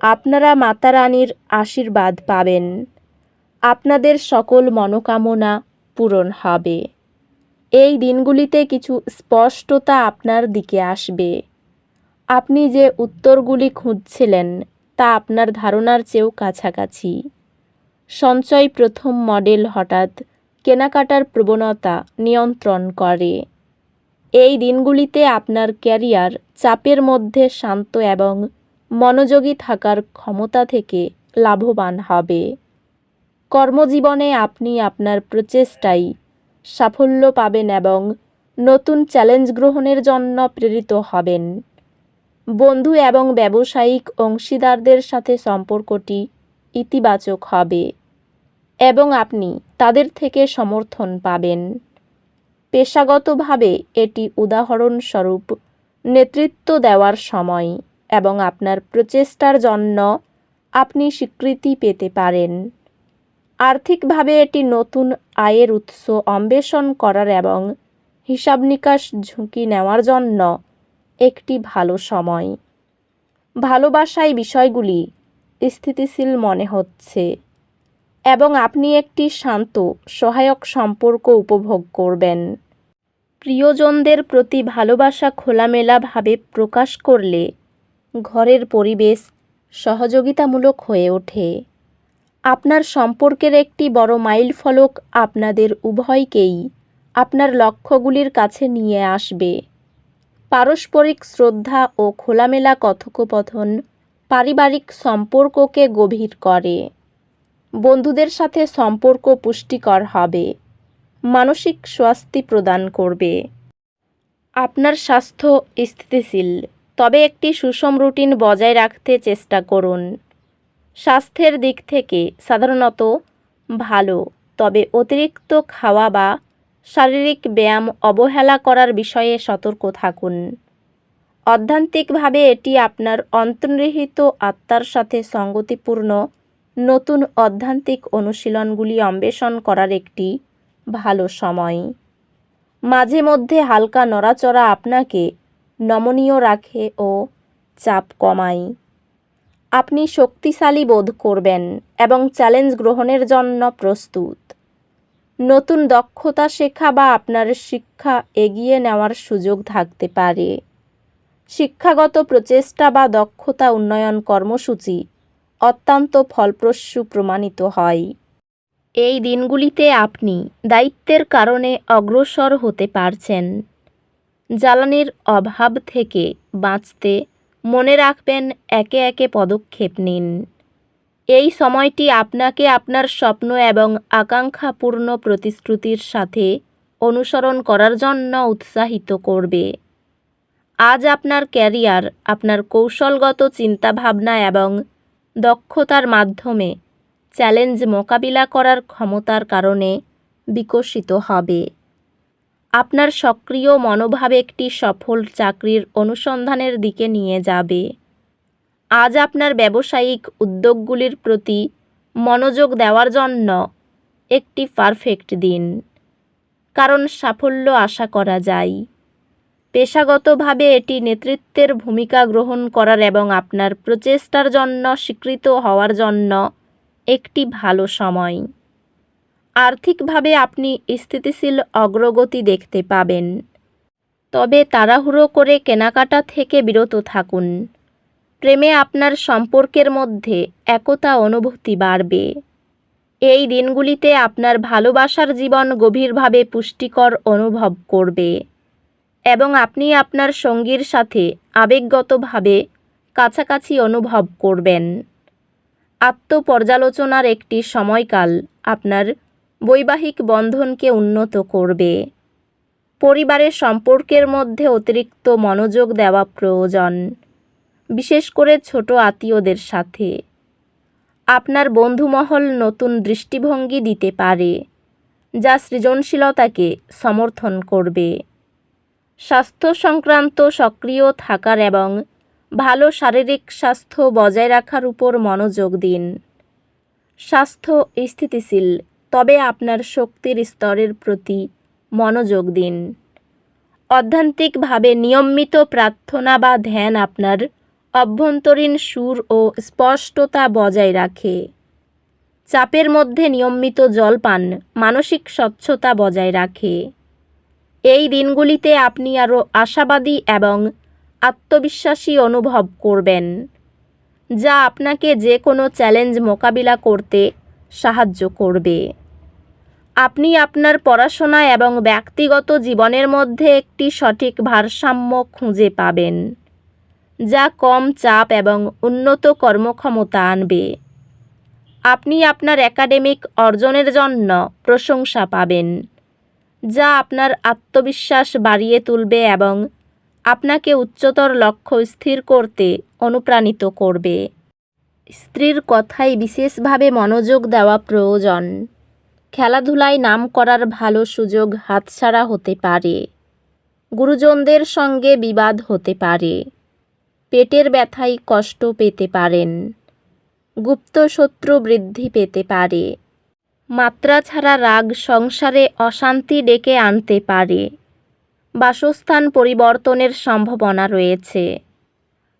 আপনারা মাতারানীর আশীর্বাদ পাবেন। আপনাদের সকল মনোকামনা পূরণ হবে। এই দিনগুলিতে কিছু স্পষ্টতা আপনার দিকে আসবে। আপনি যে উত্তরগুলি খুঁজছিলেন, তা আপনার ধারণার চেয়েও কাছাকাছি। সঞ্চয় প্রথম মডেল হঠাৎ কেনাকাটার প্রবণতা নিয়ন্ত্রণ করে। এই দিনগুলিতে আপনার ক্যারিয়ার চাপের মধ্যে শান্ত এবং মনোযোগী থাকার ক্ষমতা থেকে লাভবান হবে। কর্মজীবনে আপনি আপনার প্রচেষ্টাই সাফল্য পাবেন এবং নতুন চ্যালেঞ্জ গ্রহণের জন্য প্রেরিত হবেন। বন্ধু এবং ব্যবসায়িক অংশীদারদের সাথে সম্পর্কটি ইতিবাচক হবে এবং আপনি তাদের থেকে সমর্থন পাবেন। পেশাগতভাবে এটি উদাহরণস্বরূপ নেতৃত্ব দেওয়ার সময় এবং আপনার প্রচেষ্টার জন্য আপনি স্বীকৃতি পেতে পারেন। আর্থিকভাবে এটি নতুন আয়ের উৎস অন্বেষণ করার এবং হিসাব নিকাশ ঝুঁকি নেওয়ার জন্য একটি ভালো সময়। ভালোবাসায় বিষয়গুলি স্থিতিশীল মনে হচ্ছে এবং আপনি একটি শান্ত, সহায়ক সম্পর্ক উপভোগ করবেন। প্রিয়জনদের প্রতি ভালোবাসা খোলামেলাভাবে প্রকাশ করলে ঘরের পরিবেশ সহযোগিতামূলক হয়ে ওঠে। আপনার সম্পর্কের একটি বড় মাইল ফলক আপনাদের উভয়কেই আপনার লক্ষ্যগুলির কাছে নিয়ে আসবে। পারস্পরিক শ্রদ্ধা ও খোলামেলা কথোপকথন পারিবারিক সম্পর্ককে গভীর করে। বন্ধুদের সাথে সম্পর্ক পুষ্টিকর হবে। মানসিক স্বস্তি প্রদান করবে। আপনার স্বাস্থ্য স্থিতিশীল। তবে একটি সুষম রুটিন বজায় রাখতে চেষ্টা করুন। স্বাস্থ্যের দিক থেকে সাধারণত ভালো, তবে অতিরিক্ত খাওয়া বা শারীরিক ব্যায়াম অবহেলা করার বিষয়ে সতর্ক থাকুন। অধ্যান্তিকভাবে এটি আপনার অন্তর্নিহিত আত্মার সাথে সঙ্গতিপূর্ণ নতুন অধ্যান্তিক অনুশীলনগুলি অন্বেষণ করার একটি ভালো সময়। মাঝে মধ্যে হালকা নড়াচড়া আপনাকে নমনীয় রাখে ও চাপ কমায়। আপনি শক্তিশালী বোধ করবেন এবং চ্যালেঞ্জ গ্রহণের জন্য প্রস্তুত। নতুন দক্ষতা শেখা বা আপনার শিক্ষা এগিয়ে নেওয়ার সুযোগ থাকতে পারে। শিক্ষাগত প্রচেষ্টা বা দক্ষতা উন্নয়ন কর্মসূচি অত্যন্ত ফলপ্রসূ প্রমাণিত হয়। এই দিনগুলিতে আপনি দায়িত্বের কারণে অগ্রসর হতে পারছেন। জ্বালানির অভাব থেকে বাঁচতে মনে রাখবেন, একে একে পদক্ষেপ নিন। এই সময়টি আপনাকে আপনার স্বপ্ন এবং আকাঙ্ক্ষাপূর্ণ প্রতিশ্রুতির সাথে অনুসরণ করার জন্য উৎসাহিত করবে। আজ আপনার ক্যারিয়ার, আপনার কৌশলগত চিন্তাভাবনা এবং দক্ষতার মাধ্যমে চ্যালেঞ্জ মোকাবিলা করার ক্ষমতার কারণে বিকশিত হবে। আপনার সক্রিয় মনোভাব একটি সফল চাকরির অনুসন্ধানের দিকে নিয়ে যাবে। আজ আপনার ব্যবসায়িক উদ্যোগগুলির প্রতি মনোযোগ দেওয়ার জন্য একটি পারফেক্ট দিন। কারণ সাফল্য আশা করা যায়। পেশাগতভাবে এটি নেতৃত্বের ভূমিকা গ্রহণ করার এবং আপনার প্রচেষ্টার জন্য স্বীকৃত হওয়ার জন্য একটি ভালো সময়। আর্থিকভাবে আপনি স্থিতিশীল অগ্রগতি দেখতে পাবেন। তবে তাড়াহুড়ো করে কেনাকাটা থেকে বিরত থাকুন। প্রেমে আপনার সম্পর্কের মধ্যে একতা অনুভূতি বাড়বে। এই দিনগুলিতে আপনার ভালোবাসার জীবন গভীরভাবে পুষ্টিকর অনুভব করবে এবং আপনি আপনার সঙ্গীর সাথে আবেগগতভাবে কাছাকাছি অনুভব করবেন। আত্মপর্যালোচনার একটি সময়কাল আপনার বৈবাহিক বন্ধনকে উন্নত করবে। পরিবারের সম্পর্কের মধ্যে অতিরিক্ত মনোযোগ দেওয়া প্রয়োজন, বিশেষ করে ছোট আত্মীয়দের সাথে। আপনার বন্ধুমহল নতুন দৃষ্টিভঙ্গি দিতে পারে, যা সৃজনশীলতাকে সমর্থন করবে। স্বাস্থ্য সংক্রান্ত সক্রিয় থাকার এবং ভালো শারীরিক স্বাস্থ্য বজায় রাখার উপর মনোযোগ দিন। স্বাস্থ্য স্থিতিশীল তবে আপনার শক্তির স্তরের প্রতি মনোযোগ দিন। অধ্যান্তিকভাবে নিয়মিত প্রার্থনা বা ধ্যান আপনার অভ্যন্তরীণ সুর ও স্পষ্টতা বজায় রাখে। চাপের মধ্যে নিয়মিত জল পান, মানসিক স্বচ্ছতা বজায় রাখে। এই দিনগুলিতে আপনি আরও আশাবাদী এবং আত্মবিশ্বাসী অনুভব করবেন, যা আপনাকে যে কোনো চ্যালেঞ্জ মোকাবিলা করতে সাহায্য করবে। আপনি আপনার পড়াশোনা এবং ব্যক্তিগত জীবনের মধ্যে একটি সঠিক ভারসাম্য খুঁজে পাবেন, যা কম চাপ এবং উন্নত কর্মক্ষমতা আনবে। আপনি আপনার একাডেমিক অর্জনের জন্য প্রশংসা পাবেন, যা আপনার আত্মবিশ্বাস বাড়িয়ে তুলবে এবং আপনাকে উচ্চতর লক্ষ্য স্থির করতে অনুপ্রাণিত করবে। স্ত্রীর কথায় বিশেষভাবে মনোযোগ দেওয়া প্রয়োজন। খেলাধুলায় নাম করার ভালো সুযোগ হাতছাড়া হতে পারে। গুরুজনদের সঙ্গে বিবাদ হতে পারে। পেটের ব্যথায় কষ্ট পেতে পারেন। গুপ্ত শত্রু বৃদ্ধি পেতে পারে। মাত্রা ছাড়া রাগ সংসারে অশান্তি ডেকে আনতে পারে। বাসস্থান পরিবর্তনের সম্ভাবনা রয়েছে।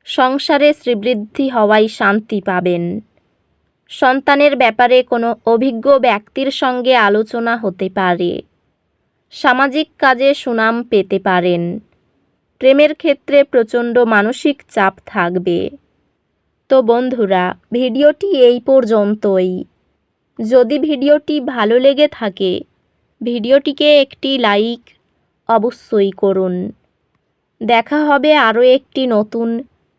সংসারে শ্রীবৃদ্ধি হওয়ায় শান্তি পাবেন। সন্তানের ব্যাপারে কোনো অভিজ্ঞ ব্যক্তির সঙ্গে আলোচনা হতে পারে। সামাজিক কাজে সুনাম পেতে পারেন। প্রেমের ক্ষেত্রে প্রচণ্ড মানসিক চাপ থাকবে। তো বন্ধুরা, ভিডিওটি এই পর্যন্তই। যদি ভিডিওটি ভালো লেগে থাকে, ভিডিওটিকে একটি লাইক অবশ্যই করুন। দেখা হবে আরও একটি নতুন